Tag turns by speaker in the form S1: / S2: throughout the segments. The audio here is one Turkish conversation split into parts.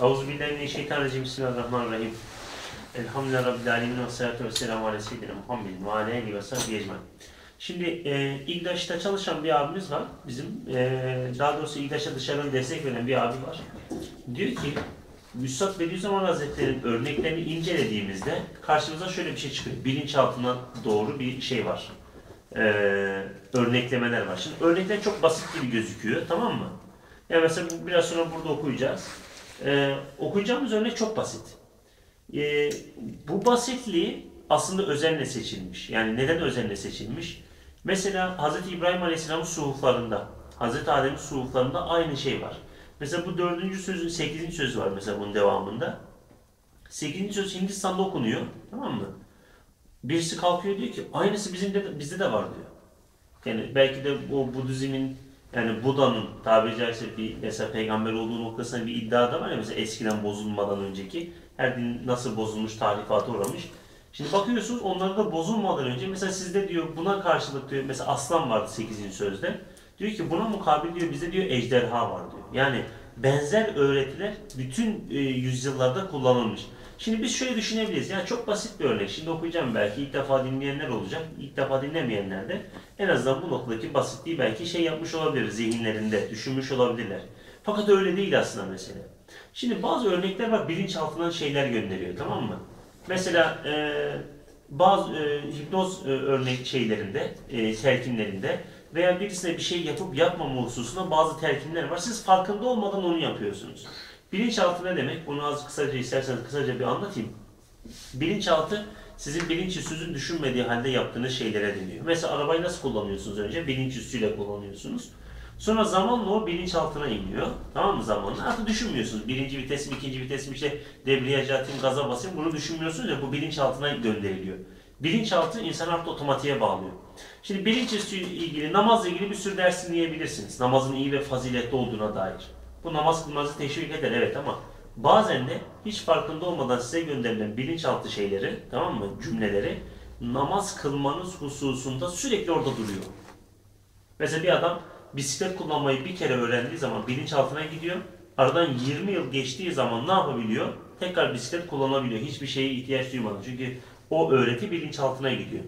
S1: Euzubillahimineşşeytanirracim. Bismillahirrahmanirrahim. Elhamdülillahi Rabbil alemin ve salatu ve selamu ala seyyidina Muhammedin ve aleyhi ve sahbihi ecmaîn. Şimdi e, İGDAŞ'ta çalışan bir abimiz var. Bizim e, daha doğrusu İGDAŞ'a dışarıdan destek veren bir abi var. Diyor ki Üstad Bediüzzaman Hazretleri'nin örneklerini incelediğimizde karşımıza şöyle bir şey çıkıyor. Bilinçaltına doğru bir şey var. E, örneklemeler var. Şimdi örnekler çok basit gibi gözüküyor. Tamam mı? Yani mesela biraz sonra burada okuyacağız. Ee, okuyacağımız örnek çok basit. Ee, bu basitliği aslında özenle seçilmiş. Yani neden özenle seçilmiş? Mesela Hz. İbrahim Aleyhisselam'ın suhuflarında, Hz. Adem'in suhuflarında aynı şey var. Mesela bu dördüncü sözün, sekizinci sözü var mesela bunun devamında. Sekizinci söz Hindistan'da okunuyor. Tamam mı? Birisi kalkıyor diyor ki aynısı bizim de, bizde de var diyor. Yani belki de o Budizmin yani Buda'nın tabiri caizse bir mesela peygamber olduğu noktasında bir iddia da var ya mesela eskiden bozulmadan önceki her din nasıl bozulmuş tarifata uğramış. Şimdi bakıyorsunuz onların da bozulmadan önce mesela sizde diyor buna karşılık diyor mesela aslan vardı 8. sözde. Diyor ki buna mukabil diyor bizde diyor ejderha var diyor. Yani benzer öğretiler bütün e, yüzyıllarda kullanılmış. Şimdi biz şöyle düşünebiliriz. Yani çok basit bir örnek. Şimdi okuyacağım belki ilk defa dinleyenler olacak. İlk defa dinlemeyenler de en azından bu noktadaki basitliği belki şey yapmış olabilir zihinlerinde, düşünmüş olabilirler. Fakat öyle değil aslında mesele. Şimdi bazı örnekler var bilinçaltından şeyler gönderiyor tamam mı? Mesela e, bazı e, hipnoz e, örnek şeylerinde, e, telkinlerinde veya birisine bir şey yapıp yapmama hususunda bazı telkinler var. Siz farkında olmadan onu yapıyorsunuz. Bilinçaltı ne demek? Bunu az kısaca isterseniz kısaca bir anlatayım. Bilinçaltı sizin bilinç üstünüzün düşünmediği halde yaptığınız şeylere deniyor. Mesela arabayı nasıl kullanıyorsunuz önce? Bilinç üstüyle kullanıyorsunuz. Sonra zamanla o bilinçaltına iniyor. Tamam mı zamanla? Artık düşünmüyorsunuz. Birinci vites mi, ikinci vites mi, işte debriyajı atayım, gaza basayım. Bunu düşünmüyorsunuz ya bu bilinçaltına gönderiliyor. Bilinçaltı insanı artık otomatiğe bağlıyor. Şimdi bilinç üstü ilgili, namazla ilgili bir sürü ders dinleyebilirsiniz. Namazın iyi ve faziletli olduğuna dair. Bu namaz kılmanızı teşvik eder evet ama bazen de hiç farkında olmadan size gönderilen bilinçaltı şeyleri, tamam mı, cümleleri namaz kılmanız hususunda sürekli orada duruyor. Mesela bir adam bisiklet kullanmayı bir kere öğrendiği zaman bilinçaltına gidiyor. Aradan 20 yıl geçtiği zaman ne yapabiliyor? Tekrar bisiklet kullanabiliyor. Hiçbir şeye ihtiyaç duymadan. Çünkü o öğreti bilinçaltına gidiyor.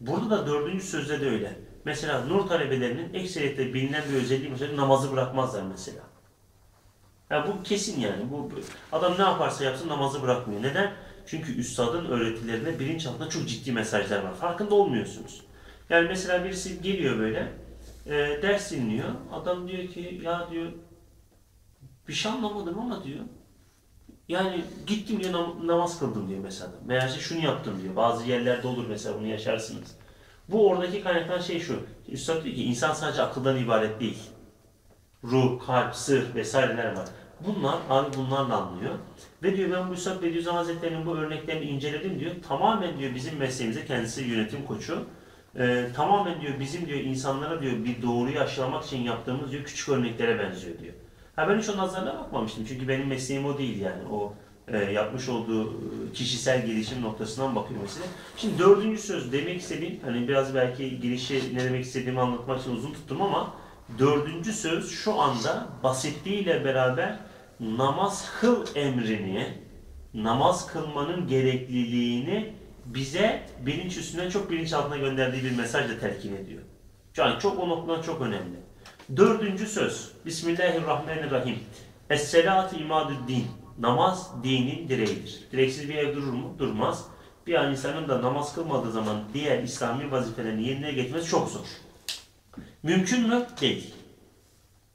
S1: Burada da dördüncü sözde de öyle. Mesela nur talebelerinin ekseriyetle bilinen bir özelliği mesela namazı bırakmazlar mesela. Yani bu kesin yani. Bu adam ne yaparsa yapsın namazı bırakmıyor. Neden? Çünkü üstadın öğretilerinde bilinçaltında çok ciddi mesajlar var. Farkında olmuyorsunuz. Yani mesela birisi geliyor böyle e, ders dinliyor. Adam diyor ki ya diyor bir şey anlamadım ama diyor. Yani gittim diyor nam- namaz kıldım diyor mesela. Meğerse şunu yaptım diyor. Bazı yerlerde olur mesela bunu yaşarsınız. Bu oradaki kaynaklanan şey şu. Üstad diyor ki insan sadece akıldan ibaret değil. Ruh, kalp, sır vesaireler var. Bunlar abi bunlarla anlıyor. Ve diyor ben bu Üstad Bediüzzaman Hazretleri'nin bu örneklerini inceledim diyor. Tamamen diyor bizim mesleğimize kendisi yönetim koçu. Ee, tamamen diyor bizim diyor insanlara diyor bir doğruyu aşılamak için yaptığımız diyor küçük örneklere benziyor diyor. Ha ben hiç o nazarına bakmamıştım çünkü benim mesleğim o değil yani o e, yapmış olduğu e, kişisel gelişim noktasından bakıyor mesela. Şimdi dördüncü söz demek istediğim hani biraz belki girişi ne demek istediğimi anlatmak için uzun tuttum ama dördüncü söz şu anda basitliğiyle beraber namaz kıl emrini namaz kılmanın gerekliliğini bize bilinç üstüne çok bilinç altına gönderdiği bir mesajla telkin ediyor. Yani çok o noktadan çok önemli. Dördüncü söz. Bismillahirrahmanirrahim. Es-selatu imadüddin. Namaz dinin direğidir. Direksiz bir ev durur mu? Durmaz. Bir an insanın da namaz kılmadığı zaman diğer İslami vazifelerini yerine getirmesi çok zor. Mümkün mü? Değil.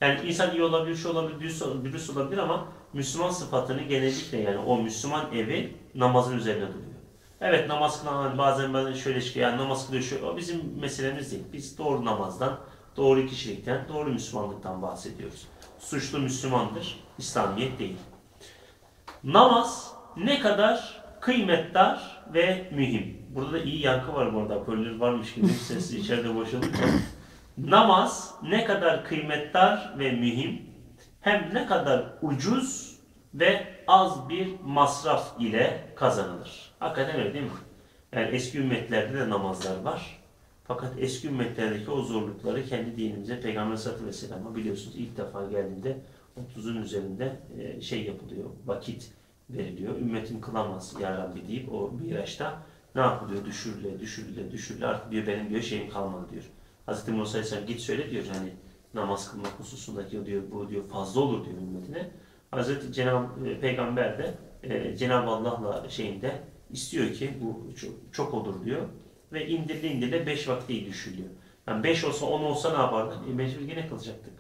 S1: Yani insan iyi olabilir, şu olabilir, dürüst olabilir, dürüst olabilir ama Müslüman sıfatını genellikle yani o Müslüman evi namazın üzerine duruyor. Evet namaz kılan hani bazen bazen şöyle çıkıyor yani namaz kılıyor şu o bizim meselemiz değil. Biz doğru namazdan, doğru kişilikten, doğru Müslümanlıktan bahsediyoruz. Suçlu Müslümandır, İslamiyet değil. Namaz ne kadar kıymetdar ve mühim. Burada da iyi yankı var bu arada. Hoparlör varmış gibi ses içeride boşalınca. Namaz ne kadar kıymetdar ve mühim hem ne kadar ucuz ve az bir masraf ile kazanılır. Hakikaten öyle değil mi? Yani eski ümmetlerde de namazlar var. Fakat eski ümmetlerdeki o zorlukları kendi dinimize Peygamber Aleyhisselatü Vesselam'a biliyorsunuz ilk defa geldiğinde 30'un üzerinde e, şey yapılıyor, vakit veriliyor. Ümmetim kılamaz ya Rabbi deyip o Miraç'ta ne yapılıyor? Düşürüle, düşürüle, düşürüle artık diyor benim diyor şeyim kalmadı diyor. Hz. Musa Aleyhisselam git söyle diyor hani namaz kılmak hususundaki diyor bu diyor fazla olur diyor ümmetine. Hz. Cenab e, Peygamber de e, Cenab-ı Allah'la şeyinde istiyor ki bu çok, çok olur diyor ve indirdi indirdi 5 vakti düşürüyor. Yani 5 olsa 10 olsa ne yapardık? E, mecbur yine kılacaktık.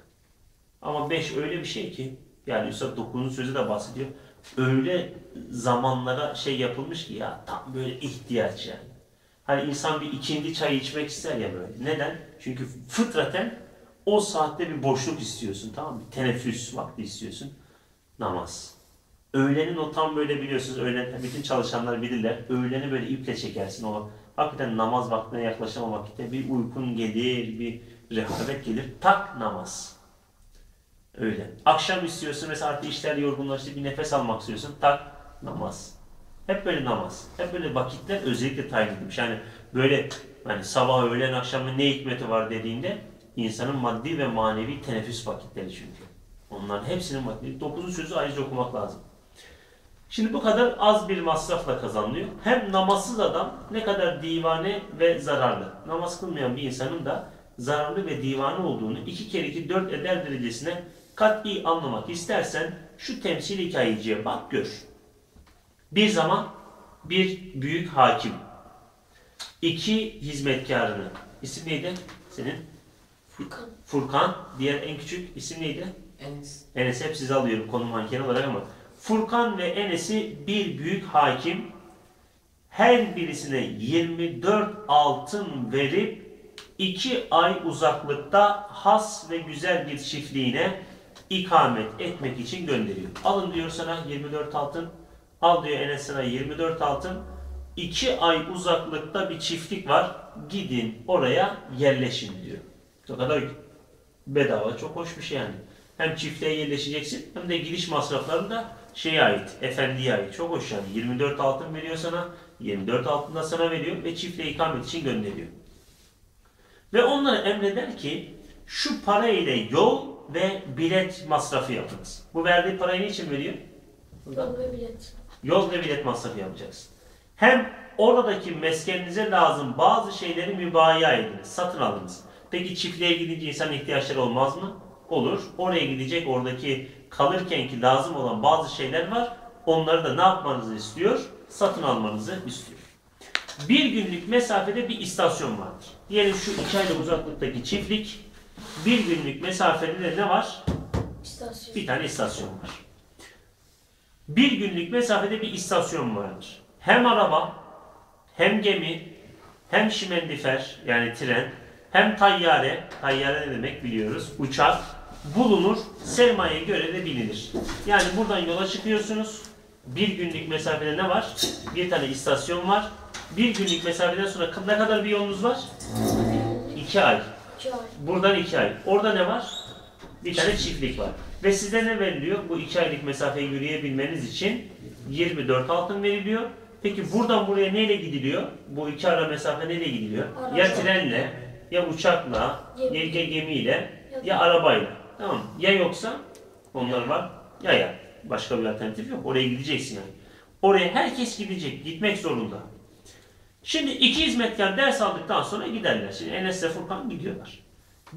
S1: Ama 5 öyle bir şey ki yani Üstad 9. sözü de bahsediyor. Öyle zamanlara şey yapılmış ki ya tam böyle ihtiyaç yani. Hani insan bir ikindi çay içmek ister ya böyle. Neden? Çünkü fıtraten o saatte bir boşluk istiyorsun tamam mı? Bir teneffüs vakti istiyorsun. Namaz. Öğlenin o tam böyle biliyorsunuz öğlen bütün çalışanlar bilirler. Öğleni böyle iple çekersin o hakikaten namaz vaktine yaklaşan o vakitte bir uykun gelir, bir rehavet gelir. Tak namaz. Öyle. Akşam istiyorsun mesela artık işler yorgunlaştı bir nefes almak istiyorsun. Tak namaz. Hep böyle namaz. Hep böyle vakitler özellikle tayin edilmiş. Yani böyle hani sabah, öğlen, akşamın ne hikmeti var dediğinde insanın maddi ve manevi teneffüs vakitleri çünkü. Onların hepsinin vakti. Dokuzun sözü ayrıca okumak lazım. Şimdi bu kadar az bir masrafla kazanılıyor. Hem namazsız adam ne kadar divane ve zararlı. Namaz kılmayan bir insanın da zararlı ve divane olduğunu iki kere iki dört eder derecesine kat'i anlamak istersen şu temsil hikayeciye bak gör. Bir zaman bir büyük hakim iki hizmetkarını isim neydi senin?
S2: Furkan.
S1: Furkan. Diğer en küçük isim neydi?
S2: Enes.
S1: Enes hep size alıyorum konum mankeni olarak ama Furkan ve Enes'i bir büyük hakim her birisine 24 altın verip 2 ay uzaklıkta has ve güzel bir çiftliğine ikamet etmek için gönderiyor. Alın diyor sana 24 altın, al diyor Enes sana 24 altın. 2 ay uzaklıkta bir çiftlik var, gidin oraya yerleşin diyor. O kadar bedava, çok hoş bir şey yani. Hem çiftliğe yerleşeceksin hem de gidiş masrafları da şeye ait, efendiye ait. Çok hoş yani. 24 altın veriyor sana, 24 altın da sana veriyor ve çiftliğe ikamet için gönderiyor. Ve onlara emreder ki şu para ile yol ve bilet masrafı yapınız. Bu verdiği parayı niçin veriyor?
S2: Yol ve bilet.
S1: Yol ve bilet masrafı yapacaksın. Hem oradaki meskeninize lazım bazı şeyleri mübaya ediniz, satın alınız. Peki çiftliğe gidince insan ihtiyaçları olmaz mı? Olur. Oraya gidecek oradaki kalırkenki lazım olan bazı şeyler var. Onları da ne yapmanızı istiyor? Satın almanızı istiyor. Bir günlük mesafede bir istasyon vardır. Diyelim şu iki aylık uzaklıktaki çiftlik bir günlük mesafede de ne var?
S2: İstasyon.
S1: Bir tane istasyon var. Bir günlük mesafede bir istasyon vardır. Hem araba, hem gemi, hem şimendifer yani tren, hem tayyare, tayyare ne demek biliyoruz, uçak bulunur, sermayeye göre de binilir. Yani buradan yola çıkıyorsunuz, bir günlük mesafede ne var? Bir tane istasyon var. Bir günlük mesafeden sonra ne kadar bir yolunuz var? İki ay.
S2: İki ay.
S1: Buradan iki ay. Orada ne var? Bir tane çiftlik var. Ve size ne veriliyor? Bu iki aylık mesafeyi yürüyebilmeniz için 24 altın veriliyor. Peki buradan buraya neyle gidiliyor? Bu iki ara mesafe neyle gidiliyor?
S2: Araba.
S1: Ya trenle, ya uçakla,
S2: Gemi.
S1: ya ge- gemiyle,
S2: Ya-
S1: ya arabayla. Tamam mı? Ya yoksa onlar var ya ya. Başka bir alternatif yok. Oraya gideceksin yani. Oraya herkes gidecek. Gitmek zorunda. Şimdi iki hizmetkar ders aldıktan sonra giderler. Şimdi Enes ile Furkan gidiyorlar.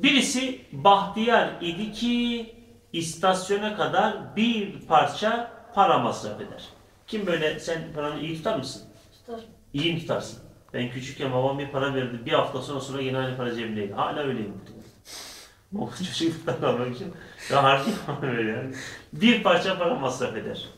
S1: Birisi bahtiyar idi ki istasyona kadar bir parça para masraf eder. Kim böyle sen paranı iyi tutar mısın?
S2: Tutar.
S1: İyi mi tutarsın? Ben küçükken babam bir para verdi. Bir hafta sonra sonra yine aynı para cebimdeydi. Hala öyleyim. O çocukluktan kalmak için. Ya harcayamam öyle yani. Bir parça para masraf eder.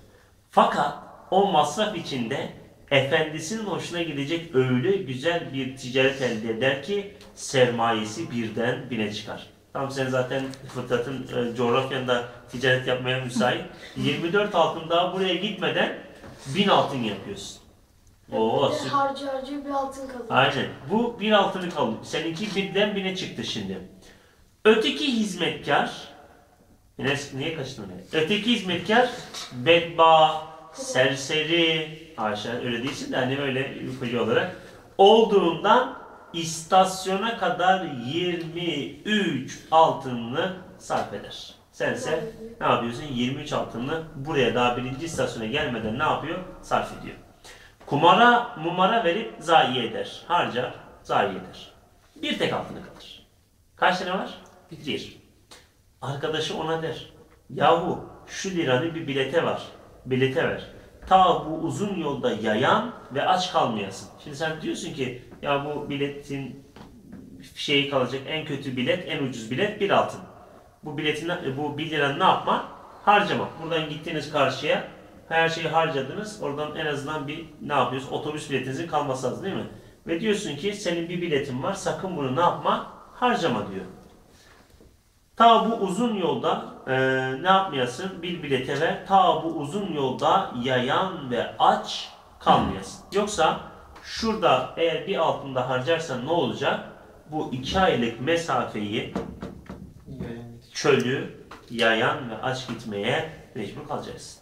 S1: Fakat o masraf içinde efendisinin hoşuna gidecek öyle güzel bir ticaret elde eder ki sermayesi birden bine çıkar. Tam sen zaten fıtratın e, coğrafyanda ticaret yapmaya müsait. 24 altın daha buraya gitmeden 1000 altın yapıyorsun. Oo,
S2: Bir harcı harcı bir altın kalıyor.
S1: Aynen. Bu bir altını kaldı. Seninki birden bine çıktı şimdi. Öteki hizmetkar Yine niye kaçtın oraya? Öteki hizmetkar bedba, serseri, haşa öyle değilsin de hani öyle ipucu olarak olduğundan istasyona kadar 23 altınını sarf eder. Sense ne yapıyorsun? 23 altınını buraya daha birinci istasyona gelmeden ne yapıyor? Sarf ediyor. Kumara mumara verip zayi eder. Harcar, zayi eder. Bir tek altını kalır. Kaç tane var? Bir. Arkadaşı ona der. Yahu şu liranı bir bilete var. Bilete ver. Ta bu uzun yolda yayan ve aç kalmayasın. Şimdi sen diyorsun ki ya bu biletin şeyi kalacak en kötü bilet, en ucuz bilet bir altın. Bu biletin bu 1 liranı ne yapma? Harcama. Buradan gittiniz karşıya her şeyi harcadınız. Oradan en azından bir ne yapıyorsun? Otobüs biletinizin kalması lazım değil mi? Ve diyorsun ki senin bir biletin var. Sakın bunu ne yapma? Harcama diyor. Ta bu uzun yolda e, ne yapmayasın? Bir bilete ver. Ta bu uzun yolda yayan ve aç kalmayasın. Yoksa şurada eğer bir altında harcarsan ne olacak? Bu iki aylık mesafeyi çölü yayan ve aç gitmeye mecbur kalacaksın.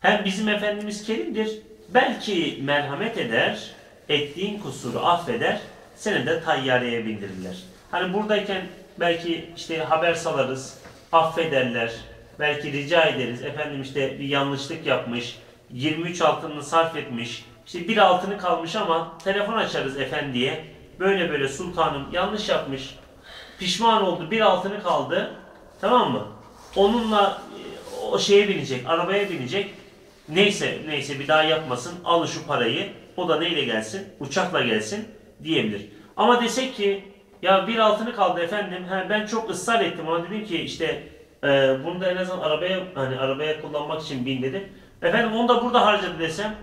S1: Hem bizim Efendimiz Kerim'dir. Belki merhamet eder, ettiğin kusuru affeder, seni de tayyareye bindirirler. Hani buradayken belki işte haber salarız, affederler, belki rica ederiz. Efendim işte bir yanlışlık yapmış, 23 altınını sarf etmiş, işte bir altını kalmış ama telefon açarız efendiye. Böyle böyle sultanım yanlış yapmış, pişman oldu, bir altını kaldı. Tamam mı? Onunla e, o şeye binecek, arabaya binecek. Neyse, neyse bir daha yapmasın. Alın şu parayı. O da neyle gelsin? Uçakla gelsin diyebilir. Ama desek ki ya bir altını kaldı efendim. Ha, ben çok ısrar ettim ama dedim ki işte e, bunu da en azından arabaya hani arabaya kullanmak için bin dedim. Efendim onu da burada harcadı desem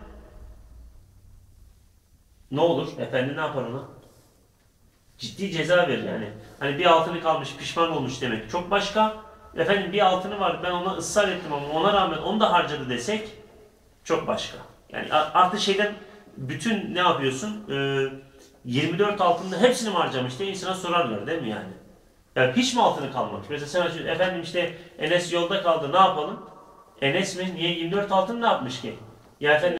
S1: ne olur? Efendi ne yapar ona? ciddi ceza verir yani. Hani bir altını kalmış pişman olmuş demek çok başka. Efendim bir altını var ben ona ısrar ettim ama ona rağmen onu da harcadı desek çok başka. Yani artık şeyden bütün ne yapıyorsun? Ee, 24 altında hepsini mi harcamış diye insana sorarlar değil mi yani? Ya hiç mi altını kalmamış? Mesela sen açıyorsun, efendim işte Enes yolda kaldı ne yapalım? Enes mi? Niye 24 altın ne yapmış ki? Ya efendim